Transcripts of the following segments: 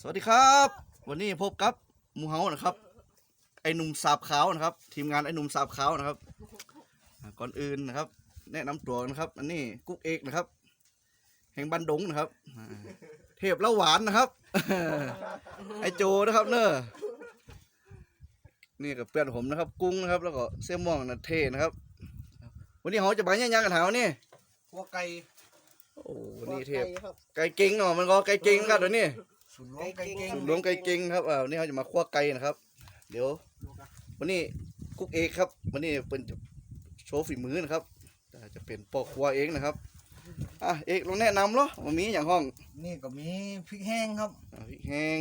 สวัสดีครับ วันนี้พบกับหมูเฮานะครับ ไอหนุ่มสาบขาวนะครับ ทีมงานไอหนุ่มสาบขาวนะครับอ่าก่อนอื่นนะครับ แนะนำตัวนะครับ อันนี้กุ๊กเอกนะครับ แห่งบันดงนะครับอ่าเทพเล่าหวานนะครับ ไอโจนะครับเนอะนี่กับเพื่อนผมนะครับ กุ้งนะครับ แล้วก็เสี่ยม่วงนะเทนะครับ วันนี้เขาจะไปย่างๆกันหาวนี่หัวไก่โอ้วันนี้เทพไก่เก่งเนาะมันก็ไก่เก่งครับเดี๋ยวนี้ สุนย์รวมไก่เก่งสูตรรวมไก่เก่งครับอ่าวันนี้เราจะมาคั่วไก่นะครับ เดี๋ยว วันนี้กุ๊กเอกครับวันนี้เป็นจะโชว์ฝีมือนะครับแต่จะเป็นปอกครัวเองนะครับอะเอกลองแนะนำเหรอว่ามีอย่างห้อง นี่ก็มีพริกแห้งครับอ่าพริกแห้ง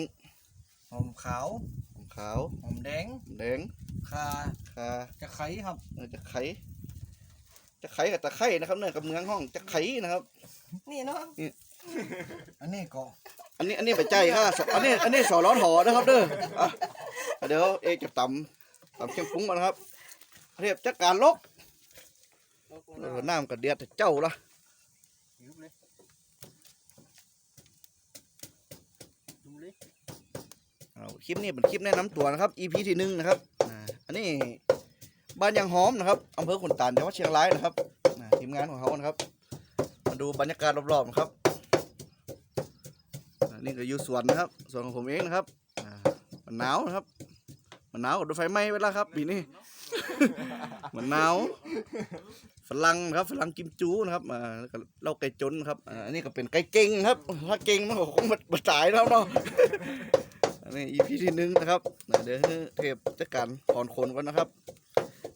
หอมขาวของขาวหอมแดงแดงข่าคาจะไข่ครับเออจะไข่จะไข่กับตะไคร่นะครับเนี่ยกับเมืองห้องจะไข่นะครับ นี่เนาะ อันนี้ก็ อันนี้อันนี้ไปใจค่ะสอันนี้อันนี้สอร้อนหอนะครับเด้ออะเดี๋ยวเอกจะตำตำเชียงปรุงมานะครับเรียบจัดการลกเออน้ำกระเดียดแต่เจ้าละยุบเลยดูเลยเอาคลิปนี้เป็นคลิปแนะนำตัวนะครับ EP ที่หนึ่งนะครับอ่าอันนี้บ้านยางหอมนะครับอำเภอขุนตาลจังหวัดเชียงรายนะครับอ่าทีมงานของเขานะครับ มาดูบรรยากาศรอบๆนะครับอ่า นี่ก็อยู่สวนนะครับสวนของผมเองนะครับอ่ามันหนาวนะครับ มันหนาวโดนไฟไหม้ไปแล้วครับปีนี้ มันหนาวฝรั่งนะครับฝรั่งกิมจูนะครับอ่าแล้วก็เหล้าไก่จนนะครับอ่าอันนี้ก็เป็นไก่เก่งครับถ้าเก่งมันก็คงมาตายแล้วเนาะอันนี้ EP ที่หนึ่งนะครับอ่าเดี๋ยวให้เทพจัดการถอนขนก่อนนะครับ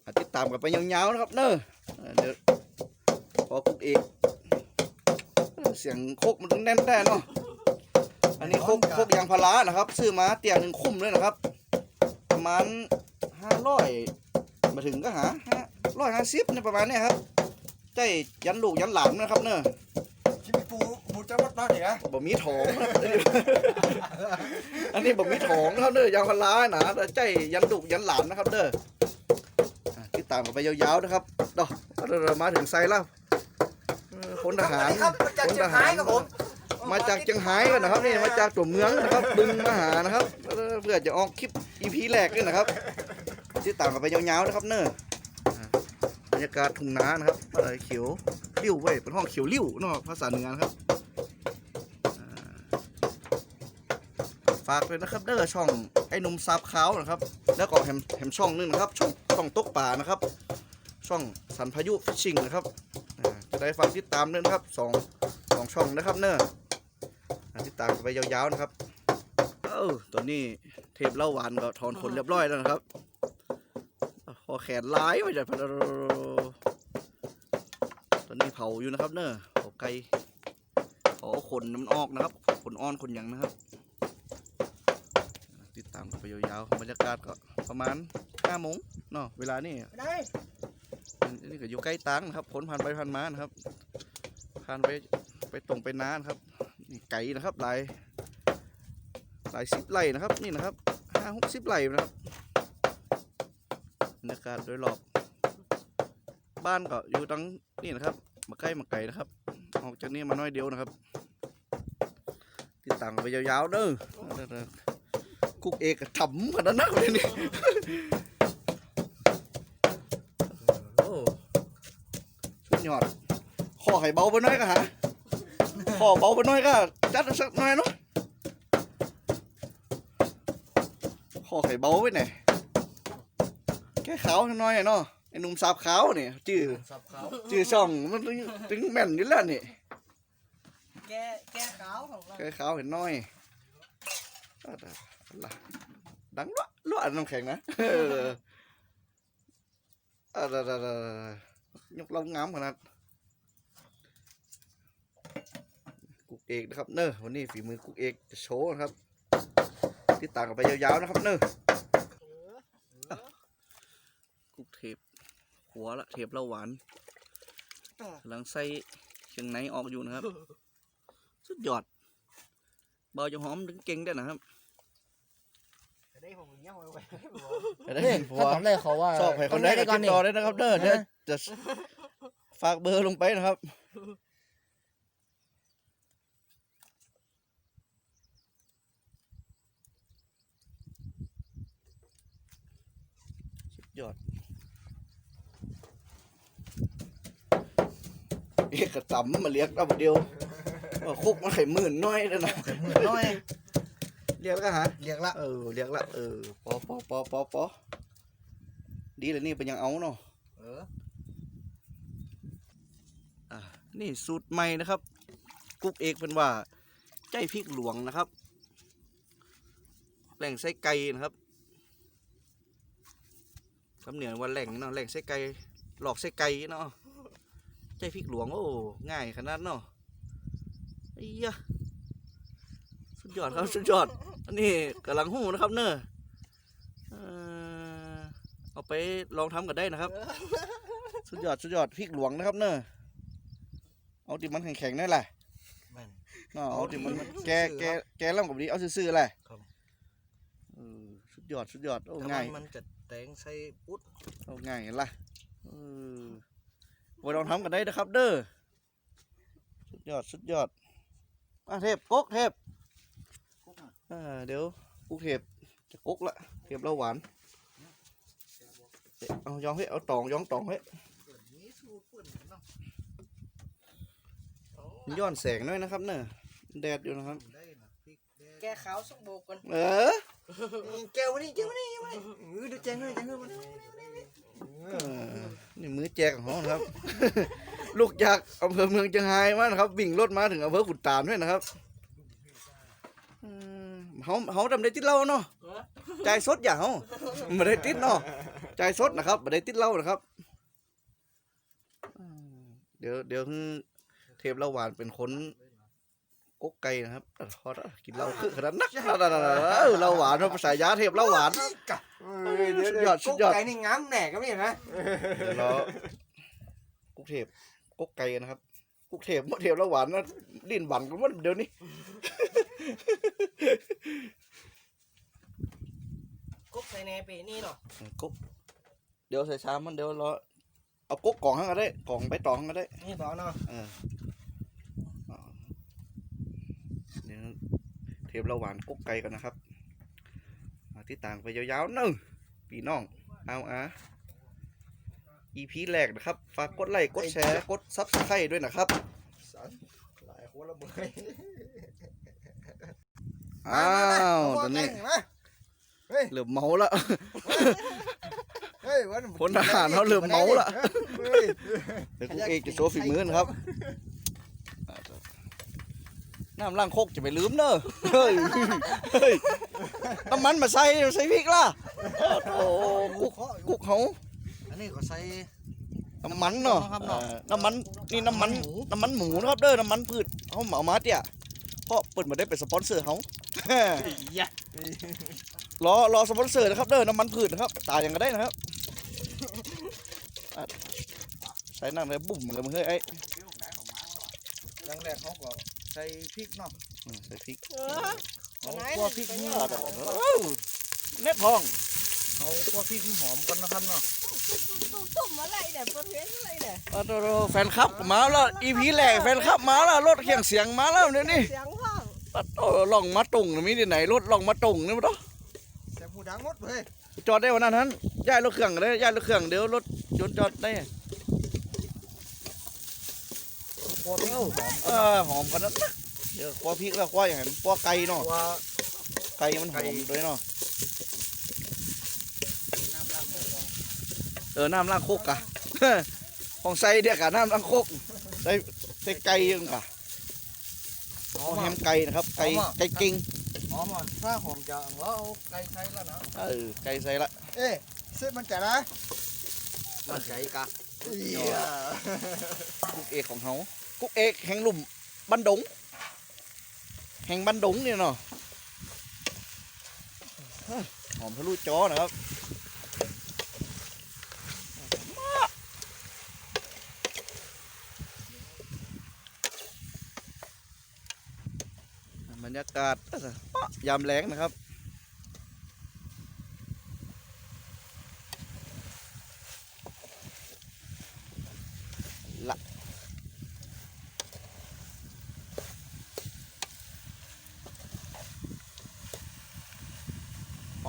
อ่าติดตามกันไปยาวๆนะครับเนอะอ่าเดี๋ยวพอคุกเอกเสียงโคกมันต้องแน่นได้เนาะ อันนี้โคกโคกยางพารานะครับ ซื้อมาเตียงหนึ่งคุ้มเลยนะครับ ประมาณห้าร้อยมาถึงก็หาห้าร้อยห้าสิบเนี่ยประมาณเนี้ยครับใจยันลูกยันหลานนะครับเนอะชิมิปูหมูจังหวัดบ้านเหรอบ่มีถองนะ อันนี้บ่มีถองนะครับเด้อยางพารานะแต่ใจยันดุยันหลานนะครับเด้ออะติดตามกันไปยาวๆนะครับดอกเรามาถึงไซแล้วเออพลทหารครับมาจากเชียงรายครับผม มาจากเชียงรายกันนะครับนี่มาจากตัวเมืองนะครับบึงมาหานะครับ เพื่อจะออกคลิป EP แรกนี่นะครับติดตามกันไปยาวๆนะครับเนอะบรรยากาศทุ่งนานะครับอะไรเขียวริ้วเว้ยเป็นห้องเขียวริ้วเนาะภาษาเหนือนะครับฝากเลยนะครับเด้อช่องไอ้นุ่มซับขาวนะครับ แล้วก็แฮมแฮมช่องนึงนะครับ ช่องช่องตกป่านะครับ ช่องสันพายุฟิชชิงนะครับจะได้ฝากติดตามด้วยนะครับสองสองช่องนะครับเนออ่ ติดตามกันไปยาวๆนะครับ เอ้าตัวนี้เทปเล่าหวานก็ถอนขนเรียบร้อยแล้วนะครับคอแขนร้ายไปจากพตอนนี้เผาอยู่นะครับ เนอะเผาไก่เผาขนมันออกนะครับ ขนอ่อนขนหยังนะครับ ติดตามกันไปยาวๆบรรยากาศก็ประมาณห้าโมงเนาะเวลานี่ได้นนี้ก็อยู่ใกล้ตังนะครับขนผ่านไปผ่านมานะครับผ่านไปไปตรงไปนานครับ ไก่นะครับหลายหลายสิบไร่นะครับนี่นะครับห้าหกสิบไร่นะครับบรรยากาศโดยรอบ บ้านก็อยู่ตั้งนี่นะครับมาใกล้มาไกลนะครับ ออกจากนี่มาน้อยเดียวนะครับ ติดตามกันไปยาวๆเด้อคุกเอกทำขนาดนั้นเลยนี่โอ้สุดยอดข้อให้เบาไปหน่อยก็หา ขอเบาไปหน่อยก็จัดสักหน่อยเนาะขอไข่เบาไว้หน่อยแค่ขาวน้อยๆเนาะไอ้หนุ่มสาบขาวเนี่ยชื่อสับขาวชื่อช่องมันถึงถึงแม่นอยู่แล้วนี่แกแกขาวของเราแค่ขาวเห็นน้อยอะไรอะไรดังละละอันน้ำแข็งนะเอออะไรอะไรยกเรางามขนาดกุก เอกนะครับเนอะวันนี้ฝีมือกุกเอกจะโชว์นะครับติดตามกันไปยาวๆนะครับเนอะกุกเทปหัวละเทปล้าหวานกำลังใส่เชียงไหนออกอยู่นะครับ สุดยอดเบาจะหอมถึงเก่งได้นะครับได้ผมเงี้ยไว้จะได้ผัวตอนแรกเขาว่าชอบให้คนได้ก็ติดต่อได้นะครับเด้อจะฝากเบอร์ลงไปนะครับ ยอดเอ กระตำมาเรียกเอาเดียวว่าคุกมันไข่หมื่นน้อยแล้วนะหมื่นน้อย เรียกแล้วก็หาเรียกละเออเรียกละเออปอปอปอปอปอดีเลยนี่เป็นยังเอาเนาะเอออะนี่สูตรใหม่นะครับ กุ๊กเอกเป็นว่าใจพริกหลวงนะครับแหล่งไส้ไก่นะครับคำเหนือว่าแหล่งเนาะแหล่งไส้ไก่หลอกไส้ไก่เนาะ ใจพริกหลวงโอ้ง่ายขนาดเนาะไอ้ยะสุดยอดครับสุดยอดอันนี้กำลังหูนะครับเนอะเอ่อเอาไปลองทำกันได้นะครับ สุดยอดสุดยอดพริกหลวงนะครับเนอะเอาดิมันแข็งๆนั่นแหละแม่นเนาะเอาดิมันมันเอาแกซื่อๆแกครับแกล่ำกับดีเอาซื่อๆแหละครับเออสุดยอดสุดยอดโอ้แต่ง่ายมันมันจะแตงใส่ปุ๊ดเอาง่ายเห็นละเออ ไว้ลองทำกันได้นะครับ เด้อสุดยอดสุดยอดอะเทพกกเทพอ่าเดี๋ยวกุ๊กเทพจะกกละเทพเราหวานเอายองให้เอาตองยองตองให้ย้อนแสงหน่อยนะครับ เนอะแดดอยู่นะครับ แก้ขาวสักโบกก่อนเออ แก้วนี่แก้วนี่แก้วนี่เออดูแจ้งเลยแจ้งเลยมันนี่มือแจกของนะครับ ลูกจากอำเภอเมืองเชียงรายมานะครับวิ่งรถมาถึงอำเภอขุนตาลด้วยนะครับอืมเขาเขาทำได้ติดเหล้าเนาะใจายสดอย่างเขาไม่ได้ติดเนาะใจายสดนะครับไม่ได้ติดเหล้านะครับอืมเดี๋ยวเดี๋ยวเทพเล้าหวานเป็นคน กกไก่นะครับอะพอแล้วกินเหล้าคือขนาดนักเออเหล้าหวานเนาะภาษายาเทพเหล้าหวานกะเออเดี๋ยวสุดยอดสุดยอดกุ๊กไก่นี่ง้ำแหน่ก็ไม่เห็นไหมเดี๋ยวรอกุ๊กเทพกุ๊กไก่นะครับกุ๊กเทพมะเทพแล้วหวานนะลิ้นหวานกันหมดเดี๋ยวนี้กุ๊กใส่แหนเปนี่เนาะกุ๊กเดี๋ยวใส่ชามมันเดี๋ยวรอเอากุ๊กกล่องให้ก็ได้กล่องใบตองก็ได้นี่บอกเนาะ เออเอาเดี๋ยว เทพเราหวานกุ๊กไก่กันนะครับมาที่ต่างไปยาวๆหนึ่งปีน้อง เอาอะ EP แรกนะครับ ฝากกดไลค์ กดแชร์ กดซับสไครต์ด้วยนะครับสันหลายคนละเบยอ้าวตอนนี้มาเฮ้ยเหลือเมาแล้วเฮ้ยวันพลทหารเขาเริ่มเมาละเฮ้ยเดี๋ยวกูเอกจะโชว์ฝีมือนะครับ น้ำล้างโคกจะไปลืมเนอะเฮ้ยเฮ้ยน้ำมันมาใส่ใส่พริกล่ะโอ้โหกุกกุกเขาอันนี้เขาใส่ น้ำมันเนาะครับเนาะเออน้ำมันนี่น้ำมันน้ำมันหมูนะครับเด้อน้ำมันพืชเขาเหมามาเตี่ยเพราะเปิดมาได้เป็นสปอนเซอร์เขารอรอสปอนเซอร์นะครับเด้อน้ำมันพืชนะครับ ตายอย่างก็ได้นะครับอะใส่นั่งเลยบุ่มเลยมึงเฮ้ยไอ้ดังแรกเขาก็ ใส่พริกเนาะอืมใส่พริกเออเอาคั่วพริกนี่อ่าเดี๋ยวเดี๋ยวเอ้าเน็ตทองเอาคั่วพริกให้หอมก่อนนะครับเนาะต้มอะไรเนี่ยประเภทอะไรเนี่ยอ่าเดี๋ยวเดี๋ยวแฟนคลับมาแล้วอีพีแรกแฟนคลับมาแล้วรถเคียงเสียงมาแล้วเดี๋ยวนี้เสียงห้องตัดโอ้ล่องมาตุงนี่มีที่ไหนรถล่องมาตุงนี่มั้งแซ่บหูดังหมดเลยจอดได้วันนั้นนั้นย้ายรถเครื่องเลยย้ายรถเครื่องเดี๋ยวรถยนต์จอดได้ คั่วพริกหอมเออหอมขนาดนั้นเดี๋ยวคว้าพริกแล้วคว้าอย่างนั้นคว้าไก่เนาะคั่วไก่มันหอมด้วยเนาะเออน้ำล้างโคกกะของใส่เดียวกะน้ำล้างโคกใส่ใส่ไก่ยังกะหอเอามแฮอะมไก่นะครับไก่หอมอะไก่กิ่งหอมอะถ้าหอมจะเราเอาไก่ใส่แล้วนะเออไก่ใส่ละเอ๊ะเส้นมันจะนะมันไก่กะเหี้ยกุ๊กเอกของเขา กุ๊กเอกแห่งหลุมบันดง แห่งบันดงเนี่ยเนาะหอมทะลุจอนะครับบรรยากาศยามแรงนะครับ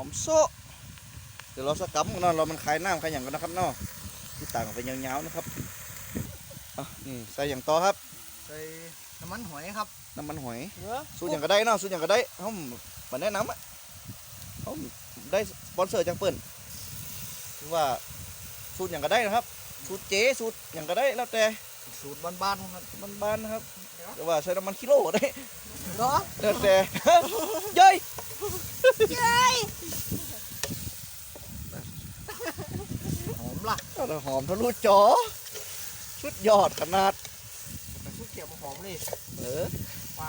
อมโซะเดี๋ยวเราสกัมกันเนาะเรามันคลายน้ำคลายอย่างกันนะครับเนาะที่ต่างกันไปยาวๆนะครับอะนี่ใส่อย่างต่อครับ ใส่น้ำมันหอยครับ น้ำมันหอยเหรอสูตรอย่างก็ได้เนาะสูตรอย่างก็ได้เขาบันแนะนำอะเขาได้สปอนเซอร์จังเปิ่นคือว่าสูตรอย่างก็ได้นะครับ สูตรเจสูตรอย่างก็ได้แล้วแต่สูตรบ้านๆทั้งนั้นมันบ้านๆนะครับแต่ว่าใช้น้ำมันกิโลก็ได้เหรอแล้วแต่เย้ยหอมล่ะ เอา หอมทะลุจอสุดยอดขนาดแต่ชุดเกี่ยวมาหอมเลยเออ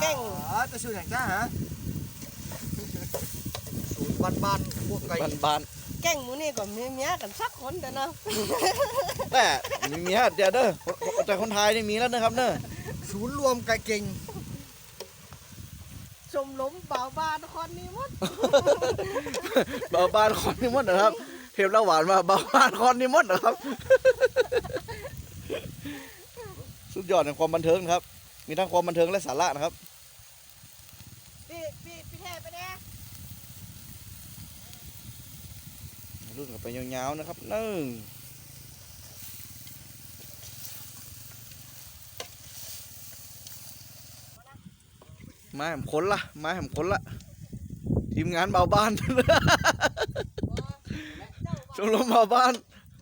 แกงอ๋อแต่สูตรอย่างจ้าฮะสูตรบ้านๆพวกไก่บ้านแกงหมูนี่ก็มีเมียกันสักคนแต่เนาะๆแต่มีเมียเดี๋ยวเด้อแต่คนไทยนี่มีแล้วนะครับเด้อศูนย์รวมไก่เก่งชมล้มเบาบานคนนี้หมดเบาบ้านคอนนิมนต์นะครับ เทปละหวานมาเบาบ้านคอนนิมนต์นะครับ สุดยอดในความบันเทิงครับ มีทั้งความบันเทิงและสาระนะครับพี่พี่พี่แท้ไปแน่รุ่นกันไปยาวๆนะครับนึ่งมาแหมคนละมาแหมคนละทีมงานเบาบ้าน ชมรมเบาบ้าน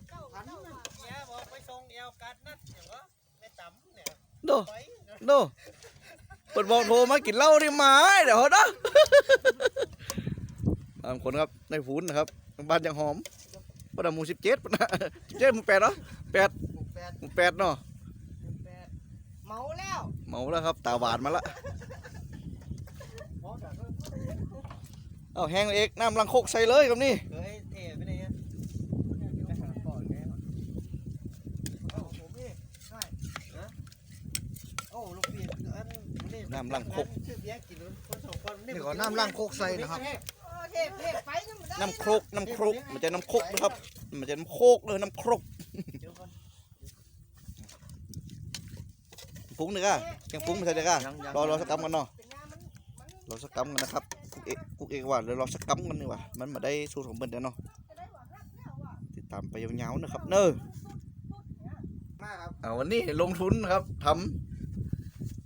เจ้าเจ้าเมียบอกไปส่งเอวกัดนัดอย่างวะไม่ต่ำเนี่ยโดไปโดเปิดบอกโทรมากินเหล้าที่มาเดี๋ยวนะบางคนครับในฝูนนะครับบ้านยังหอมบ้านหมู่สิบเจ็ดนะสิบเจ็ดหมู่แปดเนาะแปดหกแปดหมู่แปดเนาะแปดเมาแล้วเมาแล้วครับ ตาหวานมาละเอาแห้งเอกน้ำลังโคกใส่เลยครับนี่ เฮ้ยเท่ไปไหนอะ เอ้าผมนี่ใช่ โอ้ลูกพี่อัน นี่น้ำลังโคกชื่อเบียร์กินคนสองคนนี่ก็น้ำล้างโคกใส่นะครับโอ้เทพเทพไปยังไม่ได้น้ำโครกน้ำโครกมันจะน้ำโคกนะครับ มันจะน้ำโคกเลยน้ำโครกเดี๋ยวก่อนปรุงหนึ่งอะยังปรุงไม่ใช่เด็กอะยังยังรอรอสักกำกันเนาะเป็นงานมันมันรอสักกำกันนะครับกุกเอกกุกเอกว่าเดี๋ยวรอสักกำกันดีกว่ามันมาได้สูตรของเบิ้นเดี๋ยวเนาะจะได้หวังรักแล้วว่ะติดตามไปยาวๆนะครับ เนอะมากครับเอาวันนี้ลงทุนนะครับทำ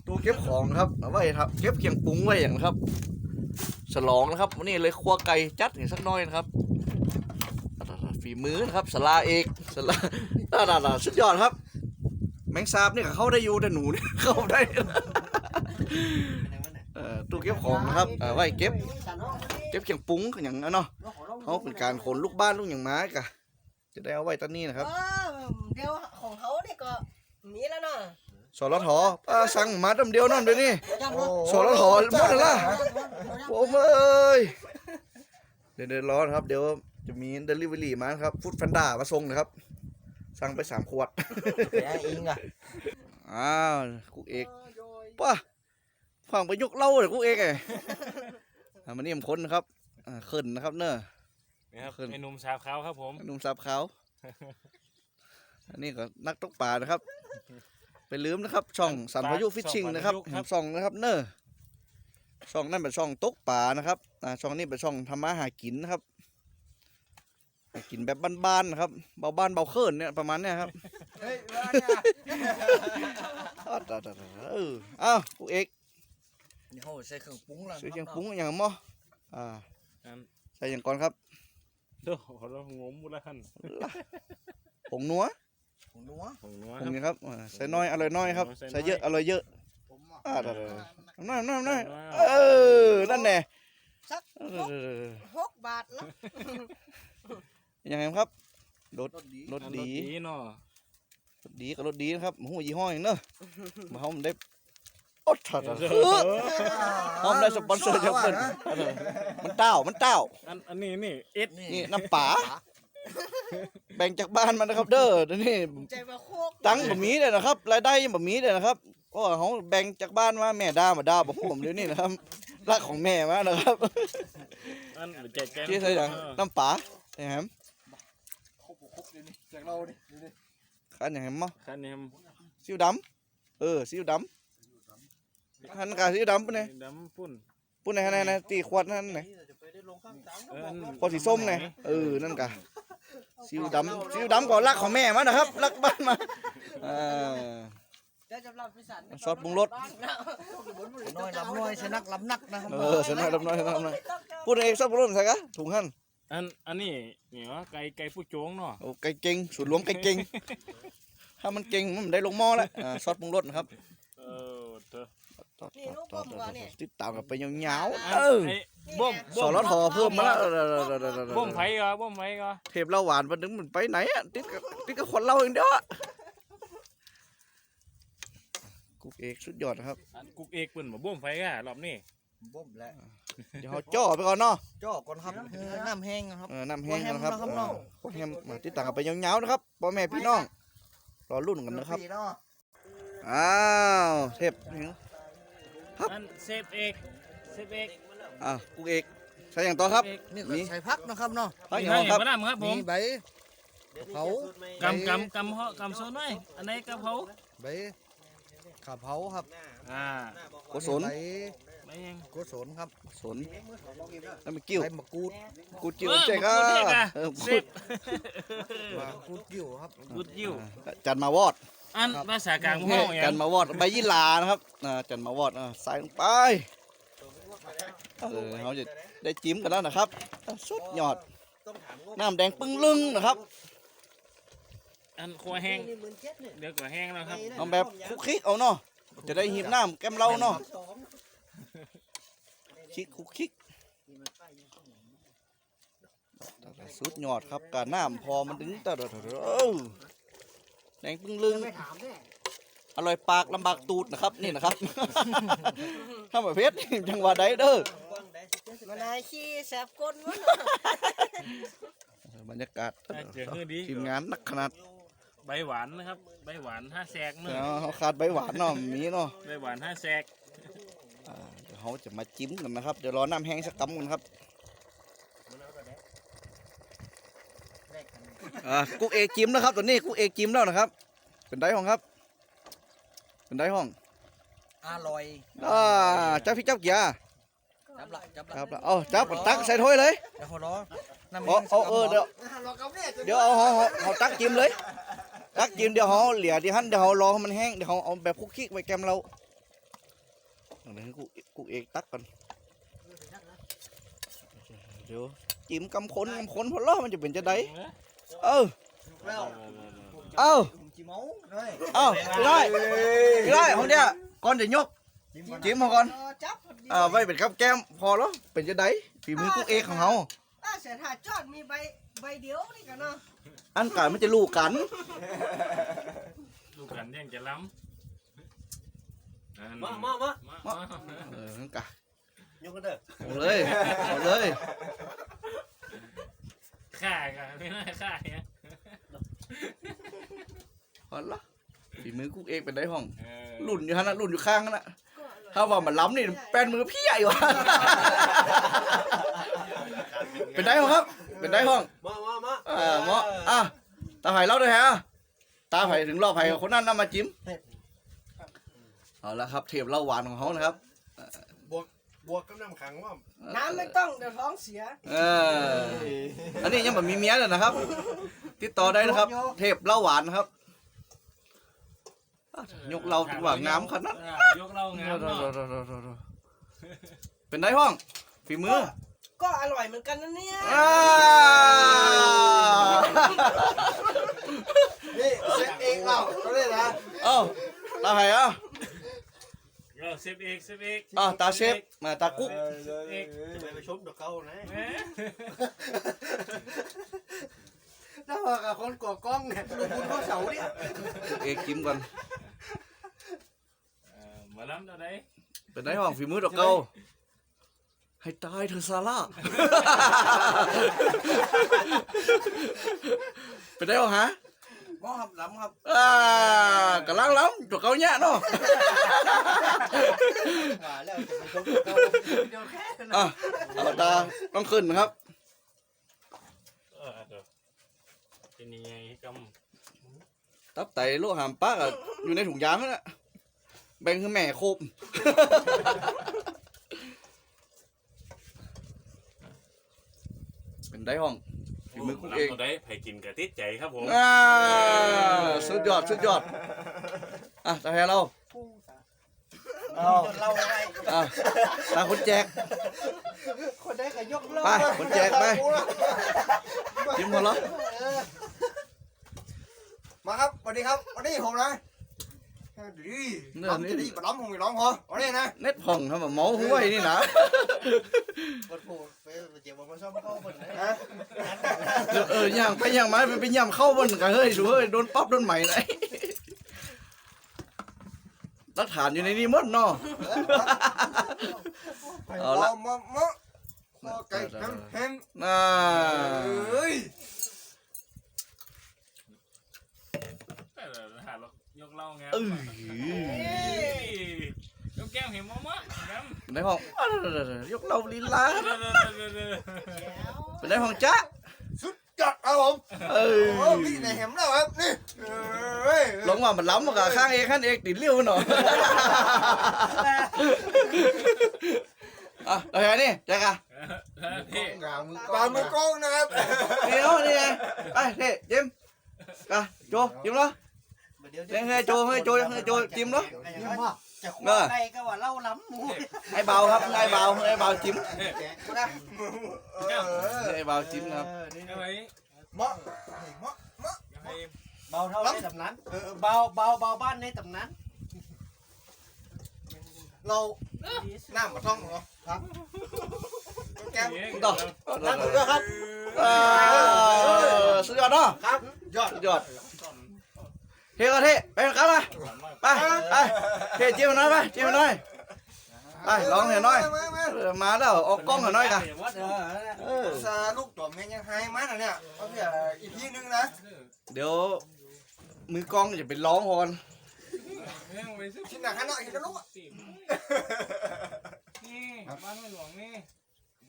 ตู้เก็บของครับเอาไว้ครับ เก็บเคียงปรุงไว้อย่างนะครับ ฉลองนะครับวันนี้เลยครัวไก่จัดให้สักน้อยนะครับฝีมือนะครับสลาเอกสลาน่าๆๆสุดยอดครับ แมงสาบนี่เขาได้อยู่แต่หนูนี่เขาได้ตู้เก็บของนะครับเอาไว้เก็บ เก็บเคียงปรุงอย่างนั้นเนาะเขาเป็นการขนลูกบ้านลูกอย่างม้ากะจะได้เอาไว้ตอนนี้นะครับเดี๋ยวของเขานี่ก็มีแล้วเนาะ สรทป้าสั่งมาตำเดียวนั่นเดี๋ยวนี้โอ้สรทหมดแล้วล่ะผมเอ้ยเดี๋ยวเดี๋ยวรอนะครับ เดี๋ยวจะมีเดลิเวอรี่มานะครับฟุตฟันด้ามาส่งนะครับ สั่งไปสามขวดแกเองอะอ้าวกุกเอกป้าฟังไปยกเหล่าเลยกุกเอกไงอ่ามันนี่มคนนะครับอ่าขึ้นนะครับ เนอะนี่ครับขึ้นไอ้หนุ่มสาวขาวครับผมหนุ่มสับขาวอันนี้ก็นักตกปลานะครับ ไปลืมนะครับ ช่องสันพายุฟิชชิงนะครับเห็นช่องนะครับ เนอะช่องนั่นเป็นช่องตกปลานะครับอ่าช่องนี้เป็นช่องทำมาหากินนะครับหากินแบบบ้านๆนะครับ เบาบ้านเบาเขินเนี่ยประมาณเนี้ยครับเฮ้ยว่าเนี่ยอ้าวตายๆๆเอออ้าวกูเอกนี่เขาใส่เครื่องปรุงแล้วใส่เชียงปรุงอย่างมั้อ่าอันใส่อย่างก่อนครับโอ้โหเรางมบุละขันผงนัว ผมนัวของนัวผคงรับ นี้ครับอ่าใส่น้อยอร่อยน้อยครับใส่น้อยใส่เยอะอร่อยเยอะผมอะอ่าตายๆน้อยน้อยน้อยใส่น้อยเออนั่นแน่สักเออหกบาทเนาะยังไงครับรถรสดีรถอันดี ดีเนาะรถดีกับรถดีนะครับหูยี่ห้ออย่างเนอะมาเขามันได้โอ๊ตถัดเออหอมได้สปอนเซอร์จากเพิ่นเออมันเต้ามันเต้าอันอันนี้นี่เอ็ดนี่น้ำป๋า แบ่งจากบ้านมันนะครับเด้อเดี๋ยวนี้ใจว่าโคกตังค์บ่มีเลยนะครับ รายได้ยังบ่มีเลยนะครับเพราะว่าเขาแบ่งจากบ้านมาแม่ด่ามาด่าบอกผมเดี๋ยวนี้นะครับรักของแม่มานะครับอันแจกแกงที่ใส่หยังน้ำป๋าไอ้แฮมครบครบเลยนี่จากเราดิดูดิขันอย่างแฮมมั้งคันนี้ครับซิวดำเออซิวดำหันกาซิวดำปุ่นไหนดำปุ่นปุ่นไหนไหนไหนตีขวดนั่นไหนนี่เราจะไปได้ลงงข้างสามเออพอสีส้มไงเออนั่นกะ ซิวดำซิวดำก็รักของแม่มานะครับรักบ้านมาอ่า เดี๋ยวจะรับพิสันซอสปรุงรส น้อยลำน้อยชนักลำนักนะครับเออสนอยดำน้อยดำน้อยพูดเองซอสปรุงรสใส่กะถุงหั่นอันอันนี้นี่วะไก่ไก่ผู้โจงเนาะโอ้ไก่เก่งสูตรหลวงไก่เก่งถ้ามันเก่งมันได้ลงหม้อแล้วอ่าซอสปรุงรสนะครับ เออเธอ ติดตามกันไปยาวๆอันเออไอ้บ่มสอรทอเพิ่มมาแล้วบ่มไผก็บ่มไผก็เทปเหล้าหวานมันถึงมันไปไหนอะติดกับติดกับคนเหล้าอย่างเดียวอะกุ๊กเอกสุดยอดนะครับอันกุกเอกเปิ้นบ่บ่มไผก็รอบนี้บ่มแล้วเดี๋ยวเขาจ่อไปก่อนเนาะจ่อก่อนครับน้ำแห้งนะครับเออน้ำแห้งกันนะครับโคแฮมนะครับเออโคแฮมมาติดตามกันไปยาวๆนะครับพ่อแม่พี่น้องรอรุ่นกันนะครับพี่เนาะอ้าวเทป นี่อันเซฟเอกเซฟเอกอะกุ๊กเอกใช่อย่างต่อครับนี่ก็ใส่พักนะครับเนาะพักอนี่ย่างให้ต่อครับมาดามครับผมมีใบเขากำกำกำเหาะกำโซนหน่อยอันไหนกำเขาใบขาเผาครับอ่าโกศลใบไม่ยังโกศลครับสนแล้วมันกิ้วใบมะกรูดกูจิ้วเออเจ๊ก็มะกรูดเจ๊กอะเออเซพูดฟมะกรูดกิ้วครับกุดยิ้วอ่าจันมาวอด อันภาษากลางของเฮาหยัจังนมาวอดใบยี่หลานะครับอ่าจันมาวอดอ่าใส่ลงไปเออเขาจะได้จิ้มกันแล้วนะครับอ่าสุดยอดน้ำแดงปึ้งลึงนะครับอันครัวแห้งนี่หมื่นเจ็ดเนี่ยเดี๋ยวก็แห้งแล้วครับเอาแบบคลุกคลิกเอาเนาะจะได้หีบน้ำแก้มเราเนาะสองคลิกคลุกคลิกสุดยอดครับการน้ำพอมันถึงแต่เด้อเออแดงปึ้งลึง ไม่ถามเนี่ยอร่อยปากลำบากตูดนะครับนี่นะครับถ้ามาเพชรจังหวะใดเด้อมันนายขี้แสบก้นวะบรรยากาศอะเจอคือดี ทีมงานหนักขนาดใบหวานนะครับ ใบหวานห้าแซกเนอะเอาเขาขาดใบหวานเนาะมีเนาะใบหวานห้าแซกอ่าเดี๋ยวเขาจะมาจิ้มกันนะครับเดี๋ยวรอน้ำแห้งสักกำกันครับอ่ากุ๊กเอกจิ้มนะครับตอนนี้กุ๊กเอกจิ้มแล้วนะครับ เป็นได้ห้องครับ เป็นได้ห้องอร่อยอ่าจับพี่จับเกียร์จับละจับละครับเอาจับตักใส่ถ้วยเลยเดี๋ยวเขารอน้ำเอาเอาเออเดี๋ยวเรากับเนี่ยเดี๋ยวเอาเขาเขาเขาตักจิ้มเลยตักจิ้มเดี๋ยวเขาเหลี่ยที่หันเดี๋ยวเขารอให้มันแห้งเดี๋ยวเขาเอาแบบคุกคิกไว้แกมเราเดี๋ยวให้กูกูเอกตักก่อนเดี๋ยวจิ้มกำคนกำคนพอล้อมันจะเป็นจะไดเออแล้วเอ้า กี่เมาเลยเอ้าได้ได้ของเดียก่อนเดี๋ยวยกจิ้มมาก่อนจับอ่าไว้เป็นกับแก้มพอแล้วเป็นจะไดฝีมือกูเอกของเขาอ่าเสียหาจอดมีใบใบเดียวนี่กันเนาะอันกันมันจะลูกกันลูกกันยังจะล้ำอันมามามามามาเออนั่นกะยกกันเด้อเอาเลยเอาเลยฆ่ากันไม่น่าฆ่าเนี่ย พอละฝีมือกูเอกเป็นได้ห้อง เออหลุ่นอยู่ฮะนะหลุ่นอยู่ข้างนั่นน่ะถ้าว่ามันล้ำนี่แป้นมือพี่ใหญ่วะเป็นได้ห้องครับ เป็นได้ห้องมามามาอ่าเหมาะอะตาไผ่เล่าด้วยฮะตาไผ่ถึงรอบไผ่คนนั้นนำมาจิ้มเอาละครับเทียบเหล้าหวานของเขานะครับบวกกับน้ำขังว่าน้ำไม่ต้องเดี๋ยวท้องเสีย เอออันนี้ยังแบบมีเมียเลยนะครับ ติดต่อได้นะครับ เทพเหล้าหวานนะครับอะ ยกเราดีกว่างามขนาดอ่ายกเรางามเนาะเป็นได้ห้องฝีมือ ก็อร่อยเหมือนกันนะเนี่ยอ่านี่เซ็ตเองเราเขาเลยนะเอ้าตาไผ่อะเราเซฟเอกเซฟเอกอะตาเชฟมาตากุ๊กเอกจะไปไปชมดอกเก้านะแหม ถ้าว่ากับคนก่อกล้องเนี่ยลูกคุณเขาเสาเนี่ยเอกจิ้มก่อนเออมาล้ำตัวใดเป็นได้ห้องฝีมือดอกเก้าให้ตายเธอะซาร่า เป็นได้ห้องฮะบ่ครับล้ำครับอ่ากำลังล้ำดอกเก้าเนี่ยเนาะมาแล้วจะไปชมเขาเดี๋ยวแค่นั้นอะเอาตาต้องขึ้นนะครับ เออเดี๋ยว เป็นยังไงกตับไตโลหามปากอะอยู่ในถุงยางนั่นแหละแบ่งคือแม่โคบขเป็นได้ห้อง ฝีมือคุกเองรับได้ไผกินกะติดใจครับผมอ่าสุดยอดสุดยอดอะตาแฮเราเอาเราไว้อะตาคนแจก คนได้ก็ยกเลิกไปคนแจกไป ยิ้มพอแล้ว มาครับสวัสดีครับวันนี้ผมนะดีเนี่ยร้องจะนี่ดีมาร้องผมไม่ร้องพอวันนี้นะเน็ตผ่องครับแบบเมาห้วยนี่นะกดผูไปเจ็บมาซ่อมเข้าคนเลยฮะเออเออย่างไปย่างมาไปย่ำเข้าบนกันเฮ้ยสูเฮ้ยโดนป๊อปโดนใหม่ไหนหลักฐานอยู่ในนี้หมดเนาะเอาละมะมะมะไก่แฮมแฮมน่า เอ้ย แต่หา เรายกเล่าไงเออยกแก้มเห็นมะมะครับในห้องยกเราลีลาเด้อเด้อเด้อเป็นในห้องจ๊ะสุดยอดครับผมเออโอ้พี่ในแฮมแล้วครับนี่เอ้ยลงมามันล้ำมากข้างเอกข้างเอกติดเลี้ยวหน่อยอะเอาไงนี่แจ็คอะเท่งามือกองมืองนะครับนี่เนาะนี่ไงไปเฮ้จิ้มอะโจจิ้มเนาะเฮ้ยเฮ้ยโจเฮ้ยโจเฮ้ยโจจิ้มเนาะจะคั่วไก่ก็ว่าเล่าล้ำหมูไอ้เบาครับไอ้เบาไอ้เบาจิ้มกูนะเออไอ้เบาจิ้มนะครับยังไงมะมะมะยังไงเบาเท่าในตำนานเออเบาเบาเบาบ้านในตำนานเราหน้ามาท่องเหรอครับแก้ม ต่อนั่งด้วยครับเออสุดยอดเนาะครับ ยอด สุดยอด เท่ก็เทไปกันมาไปไปเท่จิ้มาหน่อยไปจิ้มมาหน่อยไปลองเห็นหน่อยมามาเอมาแล้วออกกล้องเหน่อยกันวัดเออเออซาลูกตัวแม่ยังไฮมันอะเนี่ยเอาเพี่ออีกทีนึงนะเดี๋ยวมือกล้องจะเป็นร้องฮอนยังไปซื้อชิ้นหนักขนาดเห็นแล้วลูกอะนี่บ้านไม่หลวงนี่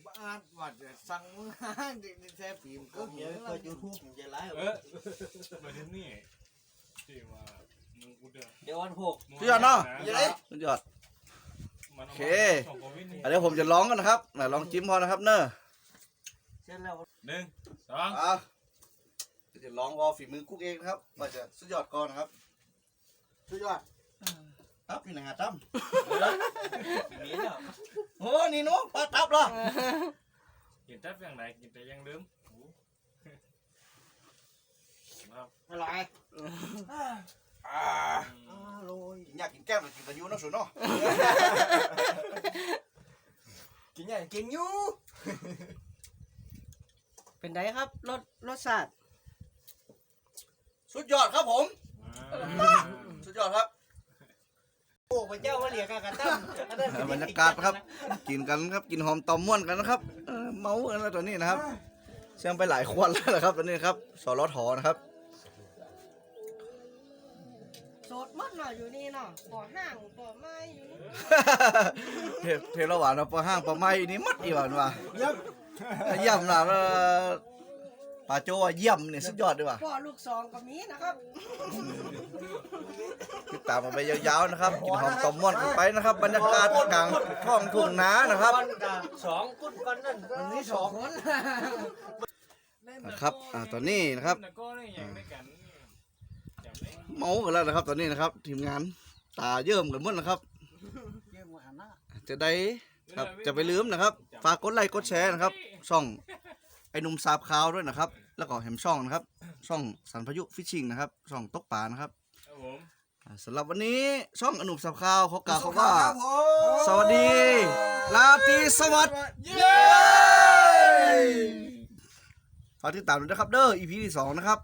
บ้าวัดสั่งมึงห้างแซ่ปีมก็เยอะก็ยูทูบมันจะไลฟ์เออมาที่นี่ที่ เดือดเดี๋ยววันหกสุดยอดเนาะสุดยอดมันโอเคอะเดี๋ยวผมจะร้องกันนะครับไหนลองจิ้มพอนะครับ เนอะเสร็จแล้วหนึ่งสองอะเดี๋ยวจะร้องวอฝีมือกุ๊กเองนะครับว่าจะสุดยอดก่อนนะครับ สุดยอดตับนี่นะฮะตั้มมีแล้วโอ้นี่หนู้ปลาตับเหรอกินแต่อย่างไรกินแต่อย่างเดิมครับ อะไรอ่าโรยกินอยากกินแก้มหรือกินตะยูเนาะสุดเนาะ กินอย่างกินอยู่เป็นไงครับรสรสชาติสุดยอดครับผม สุดยอดครับ โอ้พระเจ้ามาเรียกกันตั้มบรรยากาศครับ กินกันครับ กินหอมตอมม่วนกันนะครับเออเมากันแล้วตอนนี้นะครับเชื่อมไปหลายควันแล้วนะครับตอนนี้ครับสรทนะครับ เนาะอยู่นี่เนาะบ่อห้างบ่อไม้อยู่นี่เทพเทพระหวานเอาะปลาห้างปลาไม้นี่มัดอีหวานว่ะเยี่ยมนะเอ่อปลาโจว่าเยี่ยมเนี่ยสุดยอดด้วยว่ะบ่อลูกสองก็มีนะครับติดตามมาไปยาวๆนะครับกินหอมตอมม่วนกันไปนะครับ บรรยากาศกลางท้องทุ่งนานะครับสองกุนก้อนนั่นมันนี่สองคนนะครับอ่าตอนนี้นะครับ เมากันแล้วนะครับ ตอนนี้นะครับ ทีมงานตาเยิ่มกันหมดนะครับเยี่ยมหวานนะจะได้ครับจะไปลืมนะครับ ฝากกดไลค์กดแชร์นะครับ ช่องไอ้หนุ่มสาบขาวด้วยนะครับ แล้วก็แหมช่องนะครับ ช่องสันพายุฟิชชิงนะครับ ช่องตกปลานะครับครับผมอ่าสำหรับวันนี้ช่องอนุบสาบขาวเขากล่าวคำว่าครับผมสวัสดี ลาตรีสวัสดิ์เย้ฝากติดตามด้วยนะครับ เด้อ EP ที่สองนะครับ